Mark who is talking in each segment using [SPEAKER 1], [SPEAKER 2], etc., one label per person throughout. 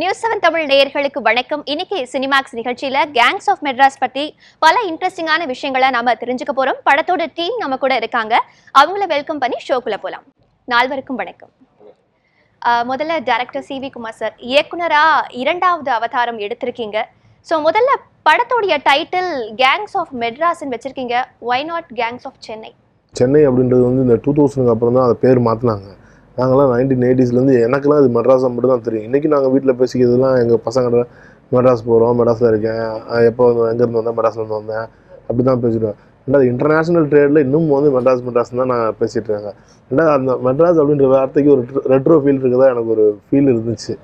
[SPEAKER 1] News seven Tamil நேயர்களுக்கு வணக்கம். இன்னைக்கு சினிமாக்ஸ் நிகழ்ச்சியில கேங்ஸ் ஆஃப் மெட்ராஸ் பத்தி பல இன்ட்ரெஸ்டிங்கான விஷயங்களை நாம தெரிஞ்சுக்க போறோம். படத்தோட டீம் நம்ம கூட இருக்காங்க. அவங்கள வெல்கம் பண்ணி ஷோக்குள்ள போலாம். நால்வருக்கும் வணக்கம். முதல்ல director C V Kumar sir இயக்குனரா இரண்டாவது அவதாரம் எடுத்திருக்கீங்க. ஸோ முதல்ல படத்தோடைய டைட்டில் கேங்ஸ் ஆஃப் மெட்ராஸ்ன்னு வச்சிருக்கீங்க. Why not gangs of Chennai
[SPEAKER 2] Chennai அப்படின்றது வந்து இந்த டூ தௌசண்ட்க்கு அப்புறம் தான் அதை பேர் மாற்றினாங்க நாங்களாம் நைன்டீன் எயிட்டிஸ்லேருந்து எனக்குலாம் இது மெட்ராஸை மட்டும் தான் தெரியும். இன்றைக்கி நாங்கள் வீட்டில் பேசிக்கிறதுலாம் எங்கள் பசங்க மெட்ராஸ் போகிறோம் மெட்ராஸில் இருக்கேன். எப்போ வந்து எங்கேருந்து வந்தேன் மெட்ராஸ்லேருந்து வந்தேன். அப்படி தான் பேசிடுவேன் ரெண்டாவது இன்டர்நேஷ்னல் ட்ரேடில் இன்னும் வந்து மெட்ராஸ் மெட்ராஸ் தான் நான் பேசிகிட்டு இருக்கேன். ரெண்டாவது அந்த மெட்ராஸ் அப்படின்ற வார்த்தைக்கு ஒரு ரெட்ரோ ஃபீல் இருக்குதா எனக்கு ஒரு ஃபீல் இருந்துச்சு.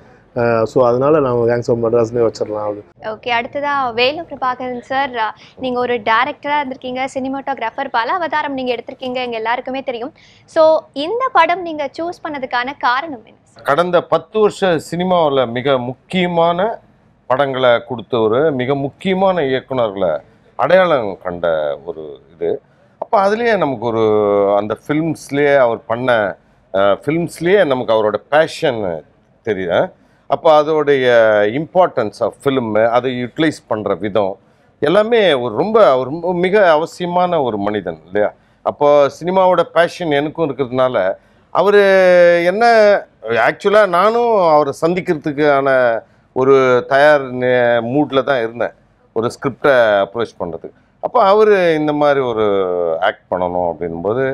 [SPEAKER 2] ஸோ அதனால நான் கேங்ஸ் ஆஃப் மெட்ராஸ்னே வச்சிடலாம் அப்படி
[SPEAKER 1] ஓகே அடுத்ததா வேலு பிரபாகரன் சார் நீங்க ஒரு டைரக்டரா இருந்திருக்கீங்க சினிமாட்டோகிராஃபர் பல அவதாரம் நீங்க எடுத்திருக்கீங்க எங்க எல்லாருக்குமே தெரியும். ஸோ இந்த படம் நீங்க சூஸ் பண்ணதுக்கான காரணம் என்ன?
[SPEAKER 3] கடந்த பத்து வருஷ சினிமாவில் மிக முக்கியமான படங்களை கொடுத்தவர் மிக முக்கியமான இயக்குனர்களை அடையாளம் கண்ட ஒரு இது. அப்போ அதுலேயே நமக்கு ஒரு அந்த ஃபில்ம்ஸ்லேயே அவர் பண்ண ஃபில்ம்ஸ்லேயே நமக்கு அவரோட பேஷன் தெரியும். அப்போ அதோடைய இம்பார்ட்டன்ஸ் ஆஃப் ஃபிலிம்மு அதை யூட்டிலைஸ் பண்ணுற விதம் எல்லாமே ஒரு ரொம்ப ஒரு ரொம்ப மிக அவசியமான ஒரு மனிதன் இல்லையா? அப்போ சினிமாவோட பேஷன் எனக்கும் இருக்கிறதுனால அவர் என்ன ஆக்சுவலாக நானும் அவரை சந்திக்கிறதுக்கான ஒரு தயார் மூடில் தான் இருந்தேன் ஒரு ஸ்கிரிப்டை அப்ரோச் பண்ணுறதுக்கு அப்போ அவர் இந்த மாதிரி ஒரு ஆக்ட் பண்ணணும் அப்படின்போது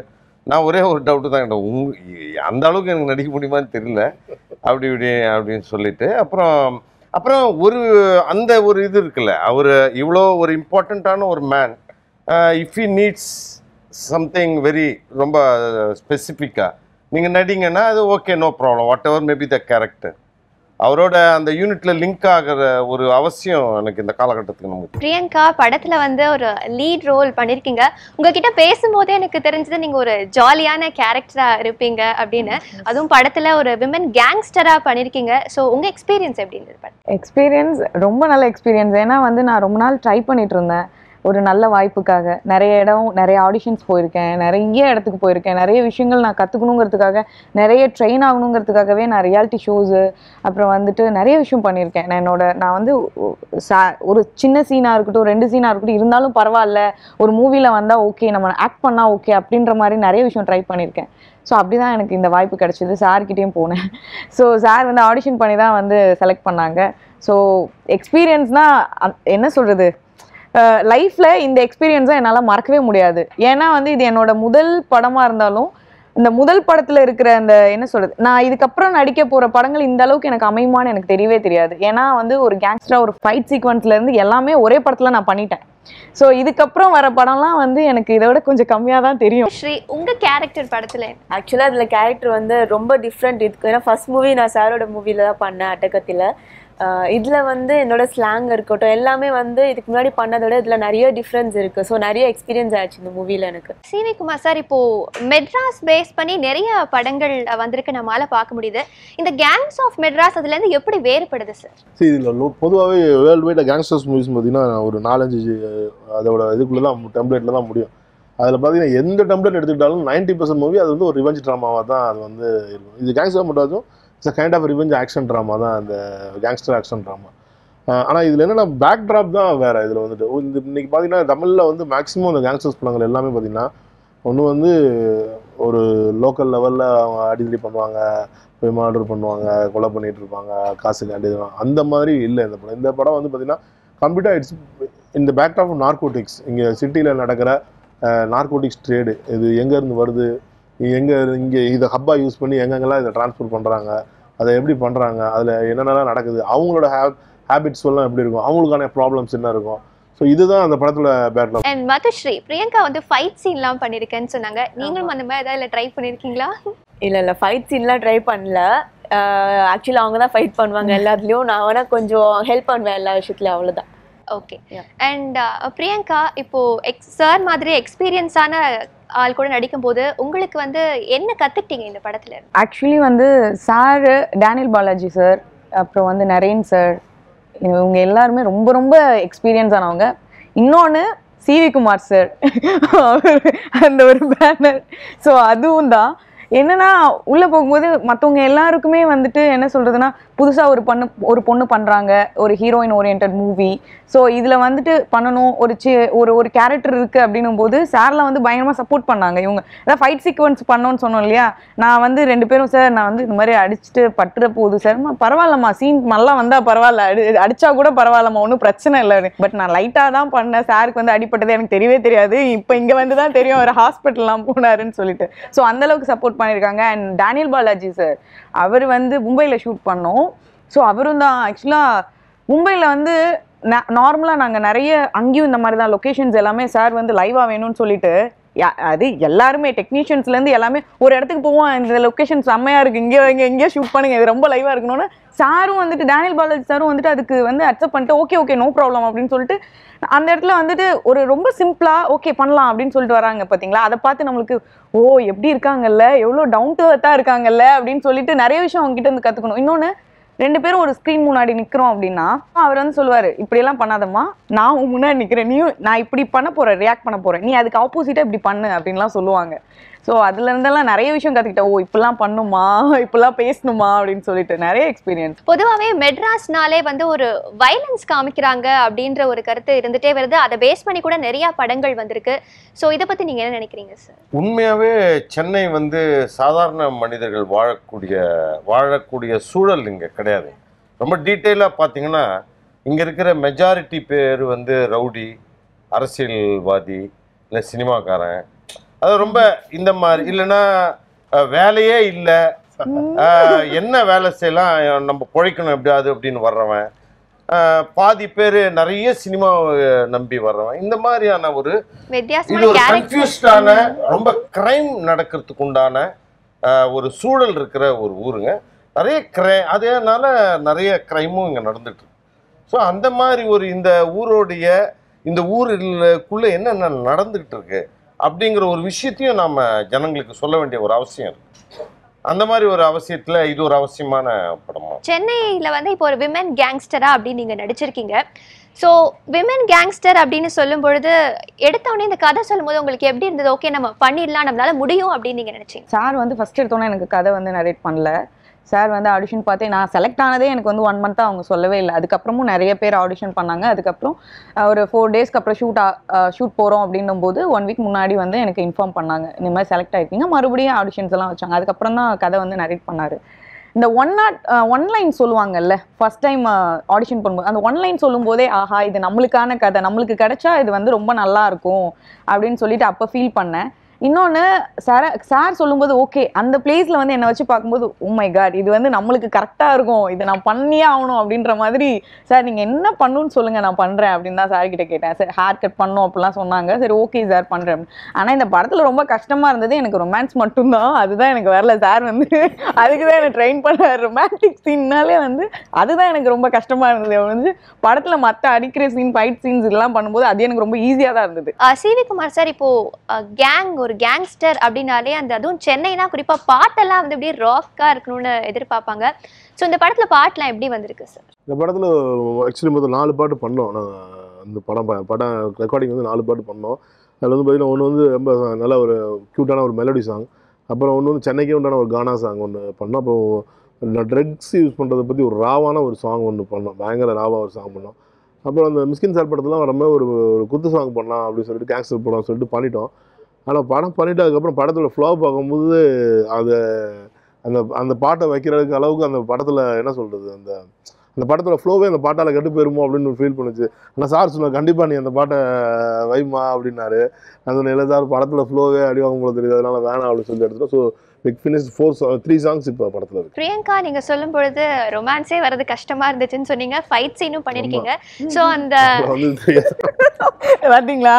[SPEAKER 3] நான் ஒரே ஒரு டவுட்டு தான் உங் அந்த அளவுக்கு எனக்கு நடிக்க முடியுமான்னு தெரியல. அப்படி இப்படி அப்படின்னு சொல்லிட்டு அப்புறம் அப்புறம் ஒரு அந்த ஒரு இது இருக்குல்ல அவர் இவ்வளோ ஒரு இம்பார்ட்டண்ட்டான ஒரு man if he needs something very ரொம்ப ஸ்பெசிஃபிக்காக நீங்கள் நடிங்கன்னா அது okay no problem whatever maybe the character அவரோட அந்த யூனிட்ல லிங்க் ஆகிற ஒரு அவசியம் எனக்கு இந்த காலகட்டத்துக்கு நமக்கு.
[SPEAKER 1] பிரியங்கா படத்துல வந்து ஒரு லீட் ரோல் பண்ணிருக்கீங்க. உங்ககிட்ட பேசும்போதே எனக்கு தெரிஞ்சது நீங்க ஒரு ஜாலியான கேரக்டரா இருப்பீங்க அப்படின்னு. அதுவும் படத்துல ஒரு விமன் கேங்ஸ்டரா பண்ணிருக்கீங்க. ஸோ உங்க எக்ஸ்பீரியன்ஸ் எப்படி இருந்தது
[SPEAKER 4] எக்ஸ்பீரியன்ஸ் ரொம்ப நல்ல எக்ஸ்பீரியன்ஸ் ஏன்னா வந்து நான் ரொம்ப நாள் ட்ரை பண்ணிட்டு இருந்தேன். ஒரு நல்ல வாய்ப்புக்காக. நிறைய இடம் நிறைய ஆடிஷன்ஸ் போயிருக்கேன். நிறைய இடத்துக்கு போயிருக்கேன். நிறைய விஷயங்கள் நான் கற்றுக்கணுங்கிறதுக்காக நிறைய ட்ரெயின் ஆகணுங்கிறதுக்காகவே நான் ரியாலிட்டி ஷோஸு அப்புறம் வந்துட்டு நிறைய விஷயம் பண்ணியிருக்கேன். நான் என்னோட நான் வந்து சா- ஒரு சின்ன சீனாக இருக்கட்டும் ரெண்டு சீனாக இருக்கட்டும் இருந்தாலும் பரவாயில்ல. ஒரு மூவியில் வந்தால் ஓகே நம்ம ஆக்ட் பண்ணால் ஓகே அப்படின்ற மாதிரி நிறைய விஷயம் ட்ரை பண்ணியிருக்கேன். ஸோ அப்படி தான் எனக்கு இந்த வாய்ப்பு கிடச்சிது. சார்கிட்டேயும் போனேன். ஸோ சார் வந்து ஆடிஷன் பண்ணி தான் வந்து செலக்ட் பண்ணாங்க. ஸோ எக்ஸ்பீரியன்ஸ்னால் என்ன சொல்கிறது லைஃப்பில் இந்த எக்ஸ்பீரியன்ஸை என்னால் மறக்கவே முடியாது. ஏன்னா வந்து இது என்னோட முதல் படமாக இருந்தாலும் இந்த முதல் படத்தில் இருக்கிற அந்த என்ன சொல்கிறது நான் இதுக்கப்புறம் நடிக்க போகிற படங்கள் இந்த அளவுக்கு எனக்கு அமையுமான்னு எனக்கு தெரியவே தெரியாது. ஏன்னா வந்து ஒரு கேங்ஸ்டராக ஒரு ஃபைட் சீக்வன்ஸ்லேருந்து எல்லாமே ஒரே படத்தில் நான் பண்ணிட்டேன். ஸோ இதுக்கப்புறம் வர படம்லாம் வந்து எனக்கு இதை விட கொஞ்சம் கம்மியாக தான் தெரியும்.
[SPEAKER 1] ஸ்ரீ உங்க கேரக்டர் படத்துல?
[SPEAKER 5] ஆக்சுவலாக அதில் கேரக்டர் வந்து ரொம்ப டிஃப்ரெண்ட் இருக்கு. ஏன்னா ஃபர்ஸ்ட் மூவி நான் சாரோட மூவியில் தான் பண்ணேன் அட்டகத்தில். இதில் வந்து என்னோட ஸ்லாங் இருக்கட்டும் எல்லாமே வந்து இதுக்கு முன்னாடி பண்ணதை விட இதில் நிறைய டிஃப்ரென்ஸ் இருக்குது ஸோ நிறைய எக்ஸ்பீரியன்ஸ் ஆச்சு இந்த மூவியில் எனக்கு.
[SPEAKER 1] சி வி குமார் சார் இப்போ மெட்ராஸ் பேஸ் பண்ணி நிறைய படங்கள் வந்திருக்கு. நம்மளால பார்க்க முடியுது. இந்த கேங்ஸ் ஆஃப் மெட்ராஸ் அதுல இருந்து எப்படி வேறுபடுது சார்
[SPEAKER 2] சரி இதில் பொதுவாகவே வேர்ல்டு வைட் கேங்ஸ்டர்ஸ் மூவிஸ் பார்த்தீங்கன்னா ஒரு நாலஞ்சு அதோட இதுக்குள்ளே தான் டெம்ப்ளேட்டில் தான் முடியும். அதில் பார்த்தீங்கன்னா எந்த டெம்ப்ளேட் எடுத்துக்கிட்டாலும் 90% பர்சன்ட் மூவி அது வந்து ஒரு ரிவெஞ்ச் ட்ராமாவாக தான் அது வந்து இருக்கும். இது கேங்ஸ்டர் மட்டும் it's kind of revenge action drama தான் அந்த கேங்ஸ்டர் ஆக்ஷன் ட்ராமா ஆனால் இதில் என்னென்னா பேக் ட்ராப் தான் வேறு இதில் வந்துட்டு. இந்த இன்றைக்கி பார்த்தீங்கன்னா தமிழில் வந்து மேக்ஸிமம் அந்த கேங்ஸ்டர்ஸ் படங்கள் எல்லாமே பார்த்தீங்கன்னா ஒன்று வந்து ஒரு லோக்கல் லெவலில் அவங்க அடிதடி பண்ணுவாங்க போய் மர்டர் பண்ணுவாங்க கொலை பண்ணிகிட்டு இருப்பாங்க காசுக்காண்டி இதெல்லாம். அந்த மாதிரி இல்லை இந்த படம். இந்த படம் வந்து பார்த்தீங்கன்னா கம்ப்ளீட்டாக இட்ஸ் இந்த பேக் ஆஃப் நார்கோட்டிக்ஸ் இங்கே சிட்டியில் நடக்கிற நார்கோட்டிக்ஸ் ட்ரேடு இது எங்கேருந்து வருது எங்கே இங்கே இதை ஹப்பாக யூஸ் பண்ணி எங்கெங்கெல்லாம் இதை ட்ரான்ஸ்போர்ட் பண்ணுறாங்க அதை எப்படி பண்ணுறாங்க அதில் என்னென்னலாம் நடக்குது அவங்களோட ஹே ஹேபிட்ஸ் எல்லாம் எப்படி இருக்கும் அவங்களுக்கான ப்ராப்ளம்ஸ் என்ன இருக்கும். ஸோ இதுதான் அந்த படத்தோட பேக்ரவுண்ட்
[SPEAKER 1] அண்ட் மதுஸ்ரீ பிரியங்கா வந்து ஃபைட் சீன்லாம் பண்ணிருக்கேன்னு சொன்னாங்க. நீங்களும் அந்த மாதிரி ஏதாவது ட்ரை பண்ணிருக்கீங்களா?
[SPEAKER 5] இல்லை இல்லை ஃபைட் சீன்லாம் ட்ரை பண்ணல. ஆக்சுவலி அவங்க தான் ஃபைட் பண்ணுவாங்க எல்லாத்துலேயும். நான் வேணால் கொஞ்சம் ஹெல்ப் பண்ணுவேன் எல்லா விஷயத்துலையும் அவ்வளோதான்
[SPEAKER 1] ஓகே. அண்ட் பிரியங்கா இப்போ எக்ஸ் சார் மாதிரி எக்ஸ்பீரியன்ஸான ஆள் கூட நடிக்கும் போது உங்களுக்கு வந்து என்ன கத்துக்கிட்டீங்க இந்த படத்துல?
[SPEAKER 4] ஆக்சுவலி வந்து சார் டேனியல் பாலாஜி சார் அப்புறம் வந்து நரேன் சார் இவங்க எல்லாருமே ரொம்ப ரொம்ப எக்ஸ்பீரியன்ஸ் ஆனவங்க. இன்னொன்று சிவி குமார் சார் அந்த ஒரு பேனர் ஸோ அதுவும் தான். என்னன்னா உள்ள போகும்போது மற்றவங்க எல்லாருக்குமே வந்துட்டு என்ன சொல்றதுன்னா புதுசா ஒரு பொண்ணு ஒரு பொண்ணு பண்றாங்க ஒரு ஹீரோயின் ஓரியன்ட் மூவி ஸோ இதுல வந்துட்டு பண்ணணும் ஒரு சி ஒரு ஒரு கேரக்டர் இருக்கு அப்படின்னும் போது சார்லாம் வந்து பயங்கரமா சப்போர்ட் பண்ணாங்க. இவங்க அதாவது ஃபைட் சீக்வன்ஸ் பண்ணோன்னு சொன்னோம் இல்லையா? நான் வந்து ரெண்டு பேரும் சார் நான் வந்து இந்த மாதிரி அடிச்சுட்டு பட்டுற போகுது சார் பரவாயில்லம்மா சீன் நல்லா வந்தா பரவாயில்ல அடி அடிச்சா கூட பரவாயில்லம்மா ஒன்றும் பிரச்சனை இல்லை பட் நான் லைட்டாக தான் பண்ணேன். சாருக்கு வந்து அடிப்பட்டது எனக்கு தெரியவே தெரியாது. இப்போ இங்கே வந்து தான் தெரியும் அவர் ஹாஸ்பிட்டல்லாம் போனாருன்னு சொல்லிட்டு. ஸோ அந்த அளவுக்கு சப்போர்ட் பண்ணியிருக்காங்க அண்ட் டேனியல் பாலாஜி சார் அவர் வந்து மும்பையில் ஷூட் பண்ணோம். ஸோ அவரும் தான் ஆக்சுவலாக மும்பையில் வந்து நார்மலாக நாங்கள் நிறைய அங்கேயும் இந்த மாதிரி தான் லொக்கேஷன்ஸ் எல்லாமே சார் வந்து லைவாக வேணும்னு சொல்லிட்டு அது எல்லாருமே டெக்னீஷியன்ஸ்லேருந்து எல்லாமே ஒரு இடத்துக்கு போவோம் இந்த லொக்கேஷன் செம்மையாக இருக்குது இங்கே இங்கே எங்கேயோ ஷூட் பண்ணுங்க இது ரொம்ப லைவாக இருக்கணும்னு சாரும் வந்துட்டு டேனியல் பாலாஜி சாரும் வந்துட்டு அதுக்கு வந்து அக்செப்ட் பண்ணிட்டு ஓகே ஓகே நோ ப்ராப்ளம் அப்படின்னு சொல்லிட்டு அந்த இடத்துல வந்துட்டு ஒரு ரொம்ப சிம்பிளாக ஓகே பண்ணலாம் அப்படின்னு சொல்லிட்டு வராங்க பார்த்தீங்களா அதை பார்த்து நம்மளுக்கு ஓ எப்படி இருக்காங்கல்ல? எவ்வளோ டவுன் டு அர்த்தாக இருக்காங்கல்ல? அப்படின்னு சொல்லிட்டு நிறைய விஷயம் அவங்க வந்து கற்றுக்கணும் இன்னொன்று ரெண்டு பேரும் ஒரு ஸ்க்ரீன் முன்னாடி நிற்கிறோம் அப்படின்னா அவர் வந்து சொல்லுவார் இப்படியெல்லாம் பண்ணாதம்மா. நான் முன்னாடி நிற்கிறேன் நீயும் நான் இப்படி பண்ண போகிறேன் ரியாக்ட் பண்ண போகிறேன் நீ அதுக்கு ஆப்போசிட்டாக இப்படி பண்ணு அப்படின்லாம் சொல்லுவாங்க. ஸோ அதுல இருந்தெல்லாம் நிறைய விஷயம் கற்றுக்கிட்டேன் ஓ இப்படிலாம் பண்ணுமா இப்படிலாம் பேசணுமா அப்படின்னு சொல்லிட்டு நிறைய எக்ஸ்பீரியன்ஸ்
[SPEAKER 1] பொதுவாகவே மெட்ராஸ்னாலே வந்து ஒரு வைலன்ஸ் காமிக்கிறாங்க அப்படின்ற ஒரு கருத்து இருந்துட்டே வருது. அதை பேஸ் பண்ணி கூட நிறைய படங்கள் வந்திருக்கு. ஸோ இதை பத்தி நீங்க என்ன நினைக்கிறீங்க சார்
[SPEAKER 3] உண்மையாகவே சென்னை வந்து சாதாரண மனிதர்கள் வாழக்கூடிய வாழக்கூடிய சூழல் இங்கே கிடையாது ரொம்ப டீட்டெயிலாக பார்த்தீங்கன்னா இங்கே இருக்கிற மெஜாரிட்டி பேர் வந்து ரவுடி அரசியல்வாதி இல்லை சினிமாக்காரன். அது ரொம்ப இந்த மாதிரி இல்லைன்னா வேலையே இல்லை. என்ன வேலை செய்யலாம் நம்ம பிழைக்கணும் எப்படியாவது அப்படின்னு வர்றவன். பாதி பேர் நிறைய சினிமாவை நம்பி வர்றவன். இந்த மாதிரியான ஒரு இது ஒரு கன்ஃபியூஸ்டான ரொம்ப கிரைம் நடக்கிறதுக்கு உண்டான ஒரு சூழல் இருக்கிற ஒரு ஊருங்க. நிறைய கிரை அதனால நிறைய கிரைமும் இங்கே நடந்துட்டு இருக்கு. ஸோ அந்த மாதிரி ஒரு இந்த ஊரோடைய இந்த ஊருக்குள்ள என்னென்ன நடந்துகிட்டு இருக்கு அப்படிங்கிற ஒரு விஷயத்தையும் நாம ஜனங்களுக்கு சொல்ல வேண்டிய ஒரு அவசியம் இருக்கு. அந்த மாதிரி ஒரு அவசியத்துல இது ஒரு அவசியமான படமா?
[SPEAKER 1] சென்னையில வந்து இப்போ ஒரு விமன் கேங்ஸ்டரா அப்படின்னு நீங்க நடிச்சிருக்கீங்க. ஸோ விமன் கேங்ஸ்டர் அப்படின்னு சொல்லும் பொழுது எடுத்த உடனே இந்த கதை சொல்லும்போது உங்களுக்கு எப்படி இருந்தது? ஓகே நம்ம பண்ணிடலாம் நம்மளால முடியும் அப்படின்னு நீங்க நினைச்சீங்க.
[SPEAKER 4] சார் வந்து ஃபர்ஸ்ட் எடுத்தோன்னே எனக்கு கதை வந்து நரேட் பண்ணல. சார் வந்து ஆடிஷன் பார்த்தே நான் செலக்ட் ஆனதே எனக்கு வந்து ஒன் மந்த்தாக அவங்க சொல்லவே இல்லை. அதுக்கப்புறமும் நிறைய பேர் ஆடிஷன் பண்ணாங்க. அதுக்கப்புறம் ஒரு ஃபோர் டேஸ்க்கு அப்புறம் ஷூட் ஷூட் போகிறோம் அப்படின்னும் போது ஒன் வீக் முன்னாடி வந்து எனக்கு இன்ஃபார்ம் பண்ணாங்க. இந்த மாதிரி செலக்ட் ஆகிருக்கீங்க மறுபடியும் ஆடிஷன்ஸ் எல்லாம் வச்சாங்க. அதுக்கப்புறம் தான் கதை வந்து நரேட் பண்ணார். இந்த ஒன் நாட் ஒன் லைன் சொல்லுவாங்கல்ல ஃபஸ்ட் டைம் ஆடிஷன் பண்ணும்போது அந்த ஒன் லைன் சொல்லும்போதே ஆஹா இது நம்மளுக்கான கதை. நம்மளுக்கு கிடைச்சா இது வந்து ரொம்ப நல்லா இருக்கும். அப்படின்னு சொல்லிட்டு அப்போ ஃபீல் பண்ணேன். இன்னொன்று சார சார் சொல்லும்போது ஓகே அந்த பிளேஸில் வந்து என்னை வச்சு பார்க்கும்போது ஓ மை காட் இது வந்து நம்மளுக்கு கரெக்டாக இருக்கும். இதை நான் பண்ணியே ஆகணும். அப்படின்ற மாதிரி சார் நீங்கள் என்ன பண்ணுன்னு சொல்லுங்கள் நான் பண்ணுறேன் அப்படின்னு தான் சார் கிட்டே கேட்டேன். சார் ஹேர் கட் பண்ணும் அப்படிலாம் சொன்னாங்க. சரி ஓகே சார் பண்ணுறேன் ஆனால் இந்த படத்தில் ரொம்ப கஷ்டமாக இருந்தது. எனக்கு ரொமான்ஸ் மட்டும்தான். அதுதான் எனக்கு வரல. சார் வந்து அதுக்கு தான் எனக்கு ட்ரெயின் பண்ண ரொமான்டிக் சீன்னாலே வந்து அதுதான் எனக்கு ரொம்ப கஷ்டமாக இருந்தது. வந்து படத்தில் மற்ற அடிக்கிற சீன் ஃபைட் சீன்ஸ் இதெல்லாம் பண்ணும்போது அது எனக்கு ரொம்ப ஈஸியாக தான் இருந்தது.
[SPEAKER 1] சிவி குமார் சார் இப்போது கேங் ஒரு கேங்ஸ்டர் அப்படின்னாலே அந்த அதுவும் சென்னைனா குறிப்பாக பாட்டெல்லாம் வந்து அப்படியே ராக்காக இருக்கணும்னு எதிர்பார்ப்பாங்க. ஸோ இந்த படத்தில் பாட்டெலாம் எப்படி வந்திருக்கு சார்
[SPEAKER 2] இந்த படத்தில் ஆக்சுவலி மொத்தம் நாலு பாட்டு பண்ணோம். நாங்கள் அந்த படம் படம் ரெக்கார்டிங் வந்து நாலு பாட்டு பண்ணோம். அதில் வந்து பார்த்தீங்கன்னா ஒன்று வந்து ரொம்ப நல்ல ஒரு க்யூட்டான ஒரு மெலடி சாங் அப்புறம் ஒன்று வந்து சென்னைக்கே உண்டான ஒரு கானா சாங் ஒன்று பண்ணோம். அப்புறம் ட்ரக்ஸ் யூஸ் பண்ணுறதை பற்றி ஒரு ராவான ஒரு சாங் ஒன்று பண்ணோம். பயங்கர ராவாக ஒரு சாங் பண்ணோம். அப்புறம் அந்த மிஸ்கின் சார் படத்துலாம் வர மாதிரி ஒரு ஒரு குத்து சாங் பண்ணலாம் அப்படின்னு சொல்லிட்டு கேங்ஸ்டர் படம் சொல்லிட்டு பண்ணிட்டோம். ஆனால் படம் பண்ணிட்டு அதுக்கப்புறம் படத்தோட ஃப்ளோ பார்க்கும்போது அது அந்த அந்த பாட்டை வைக்கிறதுக்கு அளவுக்கு அந்த படத்தில் என்ன சொல்கிறது அந்த அந்த படத்தோட ஃப்ளோவே அந்த பாட்டால் கெட்டு போயிருமோ அப்படின்னு ஃபீல் பண்ணுச்சு. ஆனால் சார் சொன்ன கண்டிப்பாக நீ அந்த பாட்டை வைமா அப்படின்னாரு. அந்த நிலை சார் படத்தில் ஃப்ளோவே அடிவாங்க உங்களுக்கு தெரியுது அதனால் வேணாம் அப்படின்னு சொல்லி எடுத்துட்டோம். So big finish four three songs இப்போ படத்தில் இருக்கு.
[SPEAKER 1] பிரியங்கா நீங்க சொல்லும் பொழுது ரொமான்ஸே வர்றது கஷ்டமா இருந்துச்சுன்னு சொன்னீங்க. ஃபைட் சீனும் பண்ணிருக்கீங்க. ஸோ அந்த
[SPEAKER 4] பார்த்தீங்களா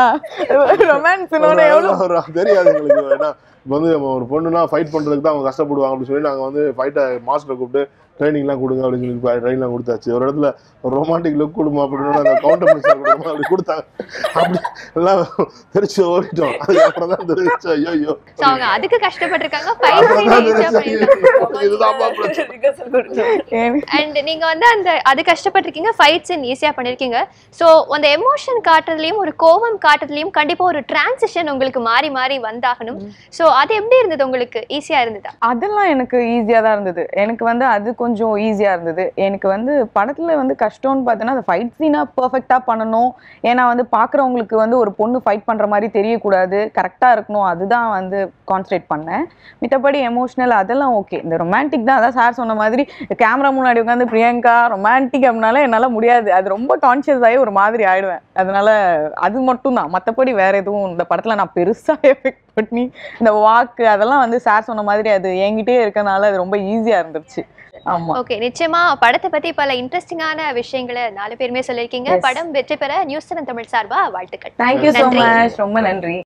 [SPEAKER 2] ஒரு தெரியாது எங்களுக்கு. ஏன்னா இப்போ வந்து நம்ம ஒரு பொண்ணுனா ஃபைட் பண்ணுறதுக்கு தான் அவங்க கஷ்டப்படுவாங்க அப்படின்னு சொல்லி நாங்கள் வந்து ஃபைட்டை மாஸ்டரை கூப்பிட்டு ட்ரைனிங்லாம் கொடுங்க அப்படின்னு சொல்லி ட்ரைனிங்லாம் கொடுத்தாச்சு. ஒரு இடத்துல ரொமான்டிக் லுக் கொடுமா அப்படின்னு அந்த கவுண்டர் மினிஸ்டர் கொடுமா அப்படி கொடுத்தாங்க. அப்படி எல்லாம் தெரிச்சு ஓடிட்டோம். அதுக்கப்புறம் தான் தெரிஞ்சு ஐயோ ஐயோ
[SPEAKER 1] அவங்க அதுக்கு கஷ்டப்பட்டிருக்காங்க அண்ட் நீங்க வந்து அந்த அது கஷ்டப்பட்டிருக்கீங்க ஃபைட் சீன் ஈஸியா பண்ணிருக்கீங்க. சோ அந்த எமோஷன் காட்டுறதுலயும் ஒரு கோபம் காட்டுறதுலயும் கண்டிப்பா ஒரு டிரான்சிஷன் உங்களுக்கு மாறி மாறி வந்தாகணும். சோ அது எப்படி இருந்தது உங்களுக்கு? ஈஸியா இருந்ததா?
[SPEAKER 4] அதெல்லாம் எனக்கு ஈஸியாக தான் இருந்தது. எனக்கு வந்து அது கொஞ்சம் கொஞ்சம் ஈஸியாக இருந்தது. எனக்கு வந்து படத்தில் வந்து கஷ்டம்னு பார்த்தோன்னா அந்த ஃபைட் சீனாக பர்ஃபெக்டாக பண்ணணும். ஏன்னா வந்து பார்க்குறவங்களுக்கு வந்து ஒரு பொண்ணு ஃபைட் பண்ணுற மாதிரி தெரியக்கூடாது. கரெக்டாக இருக்கணும். அதுதான் வந்து கான்சன்ட்ரேட் பண்ணேன். மித்தபடி எமோஷ்னல் அதெல்லாம் ஓகே இந்த ரொமான்டிக் தான். அதான் சார் சொன்ன மாதிரி கேமரா முன்னாடி உட்காந்து பிரியங்கா ரொமான்டிக் அப்படின்னால என்னால் முடியாது. அது ரொம்ப கான்ஷியஸ் ஆகி ஒரு மாதிரி ஆயிடுவேன். அதனால அது மட்டும் தான். மற்றபடி வேற எதுவும் இந்த படத்தில் நான் பெருசாக எஃபெக்ட் பண்ணி இந்த வாக்கு அதெல்லாம் வந்து சார் சொன்ன மாதிரி அது என்கிட்டே இருக்கனால அது ரொம்ப ஈஸியாக இருந்துச்சு
[SPEAKER 1] ஓகே நிச்சயமா படத்தை பத்தி பல இன்ட்ரெஸ்டிங்கான விஷயங்களை நாலு பேருமே சொல்லியிருக்கீங்க.
[SPEAKER 4] Yes.
[SPEAKER 1] படம் வெற்றி பெற நியூஸ் செவன் தமிழ் சார்பா வாழ்த்துக்கள்.
[SPEAKER 4] தேங்க்யூ
[SPEAKER 1] நன்றி.
[SPEAKER 4] மச் ரொம்ப நன்றி.